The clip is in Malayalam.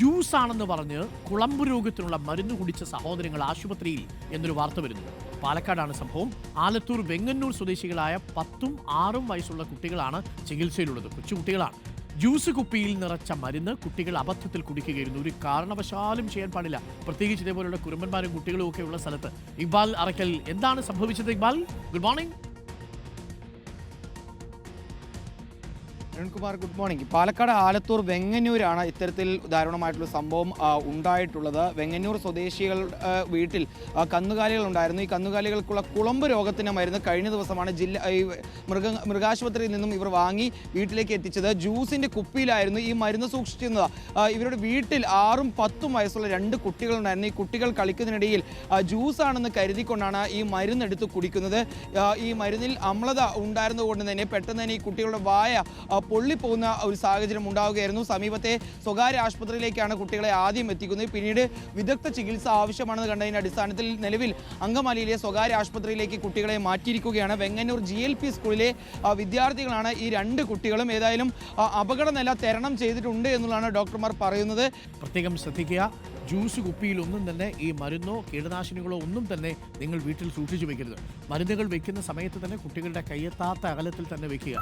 ജ്യൂസ് ആണെന്ന് പറഞ്ഞ് കുളമ്പ് രോഗത്തിനുള്ള മരുന്ന് കുടിച്ച സഹോദരങ്ങൾ ആശുപത്രിയിൽ എന്നൊരു വാർത്ത വരുന്നു പാലക്കാടാണ് സംഭവം. ആലത്തൂർ വെങ്ങന്നൂർ സ്വദേശികളായ പത്തും ആറും വയസ്സുള്ള കുട്ടികളാണ് ചികിത്സയിലുള്ളത്. കൊച്ചുകുട്ടികളാണ്. ജ്യൂസ് കുപ്പിയിൽ നിറച്ച മരുന്ന് കുട്ടികൾ അബദ്ധത്തിൽ കുടിക്കുകയായിരുന്നു. ഒരു കാരണവശാലും ചെയ്യാൻ പാടില്ല. പ്രത്യേകിച്ച് ഇതേപോലുള്ള കുറുമ്പന്മാരും കുട്ടികളും ഒക്കെ ഉള്ള സ്ഥലത്ത്. ഇക്ബാൽ അറക്കൽ എന്താണ് സംഭവിച്ചത് Iqbal? Good morning. Arunkumar good morning Palakkad Alathur വെങ്ങന്നൂരാണ് ഇത്തരത്തിൽ ദാരുണമായിട്ടുള്ള സംഭവം ഉണ്ടായിട്ടുള്ളത്. വെങ്ങന്നൂർ സ്വദേശികളുടെ വീട്ടിൽ കന്നുകാലികൾ ഉണ്ടായിരുന്നു. ഈ കന്നുകാലികൾക്കുള്ള കുളമ്പ് രോഗത്തിന് മരുന്ന് കഴിഞ്ഞ ദിവസമാണ് ജില്ല ഈ മൃഗ മൃഗാശുപത്രിയിൽ നിന്നും ഇവർ വാങ്ങി വീട്ടിലേക്ക് എത്തിച്ചത്. ജ്യൂസിന്റെ കുപ്പിയിലായിരുന്നു ഈ മരുന്ന് സൂക്ഷിച്ചിരുന്നത്. ഇവരുടെ വീട്ടിൽ ആറും പത്തും വയസ്സുള്ള രണ്ട് കുട്ടികളുണ്ടായിരുന്നു. ഈ കുട്ടികൾ കളിക്കുന്നതിനിടയിൽ ജ്യൂസാണെന്ന് കരുതിക്കൊണ്ടാണ് ഈ മരുന്ന് എടുത്ത് കുടിക്കുന്നത്. ഈ മരുന്നിൽ അമ്ലത ഉണ്ടായിരുന്നതുകൊണ്ട് തന്നെ പെട്ടെന്ന് തന്നെ ഈ കുട്ടികളുടെ വായ പൊള്ളിപ്പോകുന്ന ഒരു സാഹചര്യം ഉണ്ടാവുകയായിരുന്നു. സമീപത്തെ സ്വകാര്യ ആശുപത്രിയിലേക്കാണ് കുട്ടികളെ ആദ്യം എത്തിക്കുന്നത്. പിന്നീട് വിദഗ്ധ ചികിത്സ ആവശ്യമാണെന്ന് കണ്ടതിന്റെ അടിസ്ഥാനത്തിൽ നിലവിൽ അങ്കമാലിയിലെ സ്വകാര്യ ആശുപത്രിയിലേക്ക് കുട്ടികളെ മാറ്റിയിരിക്കുകയാണ്. വെങ്ങന്നൂർ ജി എൽ പി സ്കൂളിലെ വിദ്യാർത്ഥികളാണ് ഈ രണ്ട് കുട്ടികളും. ഏതായാലും അപകട അപകടനില തരണം ചെയ്തിട്ടുണ്ട് എന്നുള്ളതാണ് ഡോക്ടർമാർ പറയുന്നത്. പ്രത്യേകം ശ്രദ്ധിക്കുക. ജ്യൂസ് കുപ്പിയിൽ ഒന്നും തന്നെ ഈ മരുന്നോ കീടനാശിനികളോ ഒന്നും തന്നെ നിങ്ങൾ വീട്ടിൽ സൂക്ഷിച്ചു വെക്കരുത്. മരുന്നുകൾ വെക്കുന്ന സമയത്ത് തന്നെ കുട്ടികളുടെ കയ്യെത്താത്ത അകലത്തിൽ തന്നെ വെക്കുക.